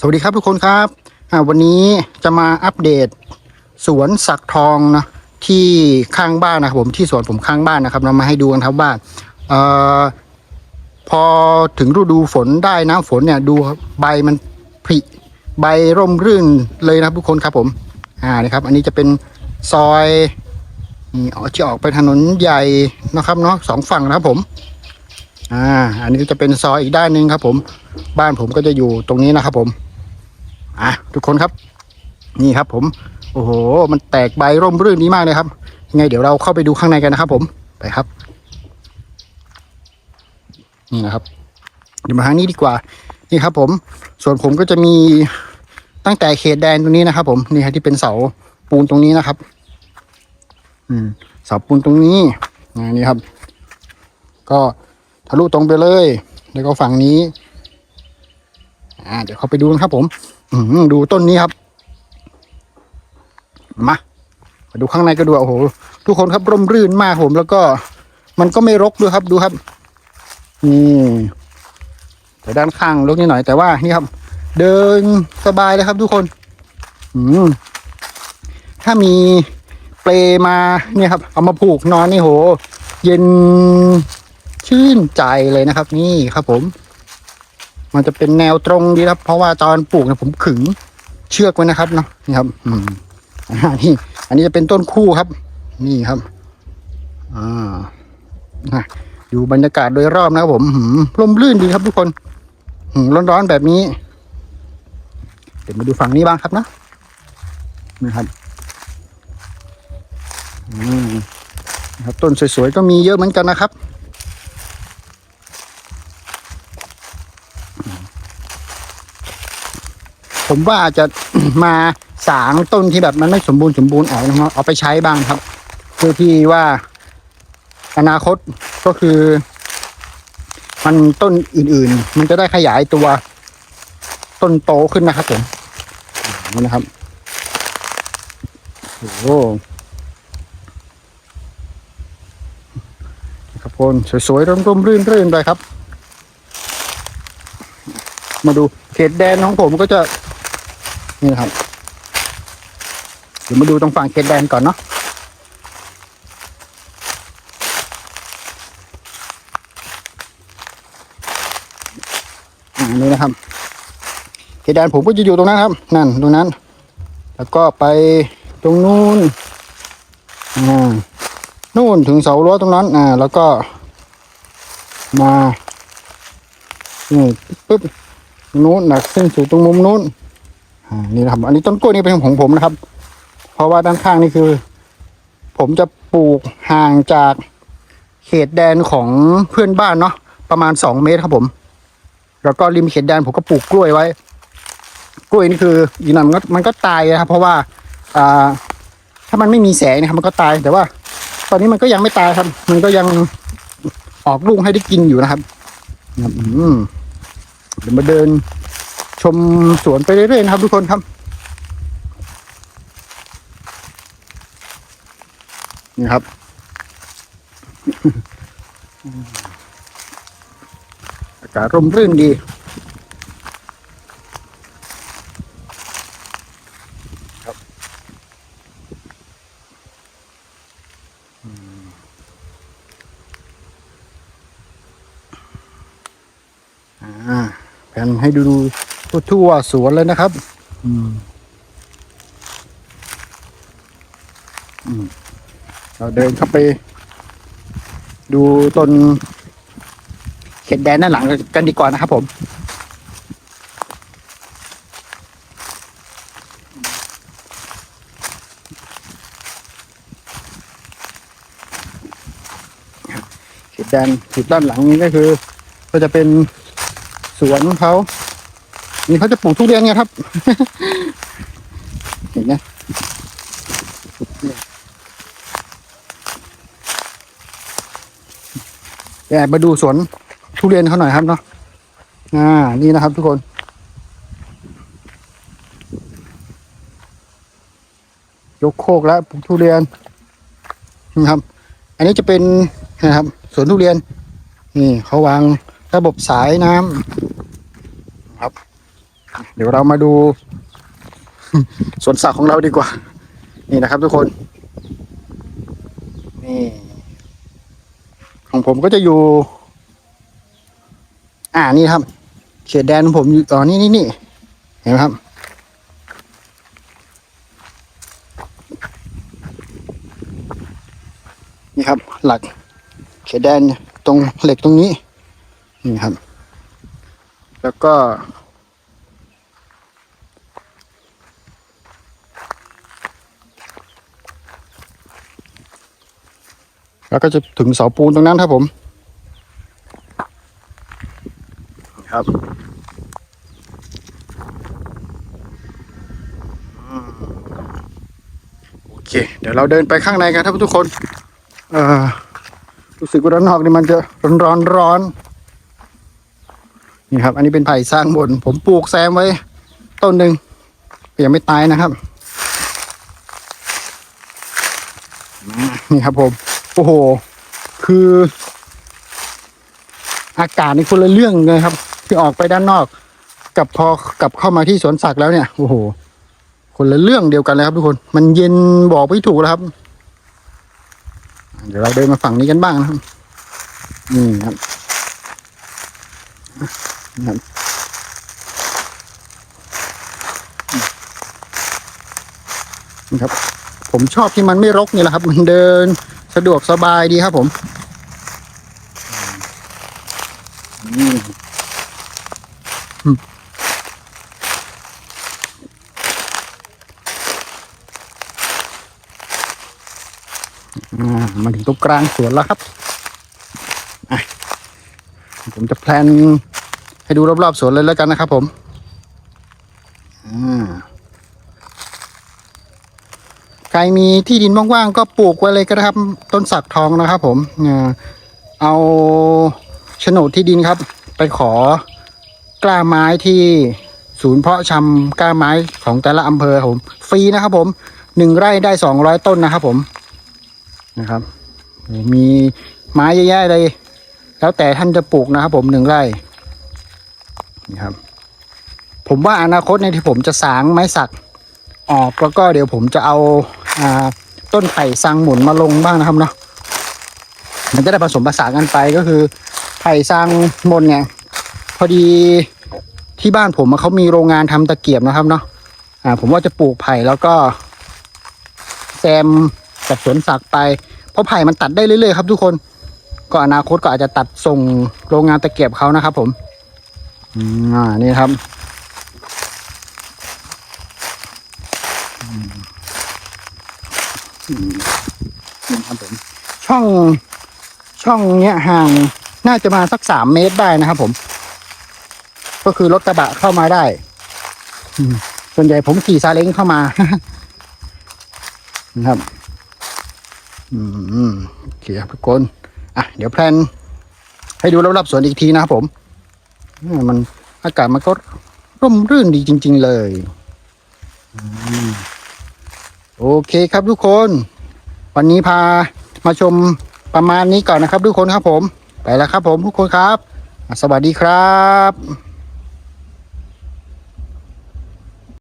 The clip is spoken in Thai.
สวัสดีครับทุกคนครับ วันนี้จะมาอัปเดต สวนสักทองนะที่ข้างบ้านนะครับผมที่สวนผมข้างบ้านนะครับนำมาให้ดูกันครับว่าออพอถึงฤดูฝนได้น้ำฝนเนี่ยดูใบมันผลิใบร่มรื่นเลยนะครับทุกคนครับผมอ่านี่ครับ อันนี้จะเป็นซอยนี่ออกจะออกไปถนนใหญ่นะครับเนาะสองฝั่งนะครับผมอ่าอันนี้จะเป็นซอยอีกด้านหนึ่งครับผม บ้านผมก็จะอยู่ตรงนี้นะครับผม อะทุกคนครับ นี่ครับ ผม โอ้โห มันแตกใบร่มรื่นนี้มากเลยครับ ยังไงเดี๋ยวเราเข้าไปดูข้างในกันนะครับผมไปครับ นี่นะครับเดี๋ยวมาทางนี้ดีกว่า นี่ครับ ผม ส่วนผมก็จะมีตั้งแต่เขตแดนตรงนี้นะครับ ผมนี่ครับที่เป็นเสาปูนตรงนี้นะครับ อืมเสาปูนตรงนี้นี่ครับ ก็ทะลุตรงไปเลย แล้วก็ฝั่งนี้ อ่า เดี๋ยวเข้าไปดูนะครับผม ดูต้นนี้ครับ มาดูข้างในก็ดูโอ้โห ทุกคนครับร่มรื่นมากผม แล้วก็ มันก็ไม่รกด้วยครับ ดูครับ นี่แต่ด้านข้างรกนิดหน่อยแต่ว่านี่ครับ เดินสบายเลยครับ ทุกคน อืมถ้ามีเปลมาเนี่ยครับ เอามาผูกนอนนี่โห เย็นชื่นใจเลยนะครับ นี่ครับผม มันจะเป็นแนวตรงดีครับ เพราะว่าตอนปลูกเนี่ยผมขึงเชือกไว้นะครับเนาะนี่ครับ อืมอ่านี่อันนี้จะเป็นต้นคู่ครับ นี่ครับอ่านะอยู่บรรยากาศโดยรอบนะครับผมหืมร่มรื่นดีครับทุกคนหืร้อนๆแบบนี้เดี๋ยวมาดูฝั่งนี้บ้างครับนะนะครับอืมนะครับ ต้นสวยๆก็มีเยอะเหมือนกันนะครับ ผมว่าอาจจะมาสางต้นที่แบบมันไม่สมบูรณ์สมบูรณ์ออกนะครับเอาไปใช้บ้างครับ เพื่อที่ว่าอนาคตก็คือ มันต้นอื่นๆ มันจะได้ขยายตัวต้นโตขึ้นนะครับผมนี่นะครับโอ้โหครับพลสวยๆร่มๆรื่นๆเลยครับ มาดูเขตแดนของผมก็จะ นี่นะครับ เดี๋ยวมาดูตรงฝั่งเขตแดนก่อนเนาะอ่านี่นะครับเขตแดนผมก็จะอยู่ตรงนั้นครับ นั่นตรงนั้น แล้วก็ไปตรงนู้นอ่านู่นถึงเสารั้วตรงนั้น อ่า แล้วก็ มานี่ปึ๊บนู้นนะซึ่งสู่ตรงมุมนู้น อ่านี่นะครับ อันนี้ต้นกล้วยนี่เป็นของผมนะครับ เพราะว่าด้านข้างนี่คือ ผมจะปลูกห่างจากเขตแดนของเพื่อนบ้านเนาะประมาณสองเมตรครับผม แล้วก็ริมเขตแดนผมก็ปลูกกล้วยไว้ กล้วยนี่คืออีกหน่อยมันก็มันก็ตายนะครับ เพราะว่าอ่าถ้ามันไม่มีแสงนะครับมันก็ตายแต่ว่า ตอนนี้มันก็ยังไม่ตายครับ มันก็ยังออกลูกให้ได้กินอยู่นะครับนะครับอืมเดี๋ยวมาเดิน ชมสวนไปเรื่อยๆนะครับ ทุกคนครับนี่ครับ อากาศร่มรื่นดีครับอ่าแผนให้ดู ทั่วสวนเลยนะครับ อืมอืมเราเดินเข้าไป ดูต้นเขตแดนด้านหลังกันดีกว่านะครับผมเขตแดนจุดด้านหลังนี้ก็คือ ก็จะเป็นสวนเขา นี่เขาจะปลูกทุเรียนไงครับ เห็นไหมแอบมาดูสวนทุเรียนเขาหน่อยครับเนาะ อ่า นี่นะครับทุกคน ยกโคกแล้วปลูกทุเรียนนี่ครับ อันนี้จะเป็นนะครับสวนทุเรียน นี่เขาวางระบบสายน้ำครับ เดี๋ยวเรามาดูสวนสัตว์ของเราดีกว่า นี่นะครับทุกคน นี่ ของผมก็จะอยู่ อ่านี่ครับ เขตแดนของผมอยู่อ๋อนี่นี่นี่เห็นไหมครับ นี่ครับ หลัก เขตแดนตรงเหล็กตรงนี้ นี่ครับ แล้วก็ แล้วก็จะถึงเสาปูนตรงนั้นครับผม ครับอืมโอเค เดี๋ยวเราเดินไปข้างในกันครับทุกคน เอ่อรู้สึกว่าด้านนอกนี่มันจะร้อนร้อนร้อนนี่ครับ อันนี้เป็นไผ่สร้างบน ผมปลูกแซมไว้ ต้นหนึ่งยังไม่ตายนะครับนี่ครับผม โอ้โห คือ อากาศนี่คนละเรื่องเลยครับ ที่ออกไปด้านนอก กับพอกลับเข้ามาที่สวนสัตว์แล้วเนี่ย โอ้โห คนละเรื่องเดียวกันเลยครับทุกคน มันเย็นบอกไม่ถูกแล้วครับ เดี๋ยวเราเดินมาฝั่งนี้กันบ้างนะครับ นี่ครับนี่ครับนี่ครับ ผมชอบที่มันไม่รกนี่แหละครับ มันเดิน สะดวกสบายดีครับผมอืมอ่ามาถึงตรงกลางสวนแล้วครับผมจะแพลนให้ดูรอบๆสวนเลยแล้วกันนะครับผมอ่า ใค รมีที่ดินว่างๆก็ปลูกไว้เลยก็ได้ครับ ต้นสักทองนะครับ ผมเอาโฉนดที่ดินครับ ไปขอกล้าไม้ที่ศูนย์เพาะชำกล้าไม้ของแต่ละอำเภอผมฟรีนะครับ ผมหนึ่งไร่ได้สองร้อยต้นนะครับ ผมนะครับ มีไม้เยอะแยะเลย แล้วแต่ท่านจะปลูกนะครับ ผมหนึ่งไร่นี่ครับ ผมว่าอนาคตในที่ผมจะสางไม้สักออกแล้วก็เดี๋ยวผมจะเอา ต้นไผ่ซังหมุนมาลงบ้างนะครับเนาะมันจะได้ผสมผสานกันไปก็คือ ไผ่ซังหมนเนี่ยพอดีที่บ้านผมเขามีโรงงานทำตะเกียบนะครับเนาะอ่า ผมว่าจะปลูกไผ่แล้วก็แซมจากสวนสักไป เพราะไผ่มันตัดได้เรื่อยๆครับทุกคนก็อนาคตก็อาจจะตัดส่งโรงงานตะเกียบเขานะครับ ผมอ่านี่ครับ นี่ครับผมช่องช่องเนี้ยห่างน่าจะมาสักสามเมตรได้นะครับผม ก็คือรถกระบะเข้ามาได้ส่วนใหญ่ผมขี่ซาเล้งเข้ามานะครับ อืมโอเคครับทุกคนอะเดี๋ยวแพลนให้ดูรอบๆสวนอีกทีนะครับผมมมันอากาศมันก็ร่มรื่นดีจริง ๆ เลย อืม โอเคครับทุกคน วันนี้พามาชมประมาณนี้ก่อนนะครับ ทุกคนครับผม ไปแล้วครับผมทุกคนครับ สวัสดีครับ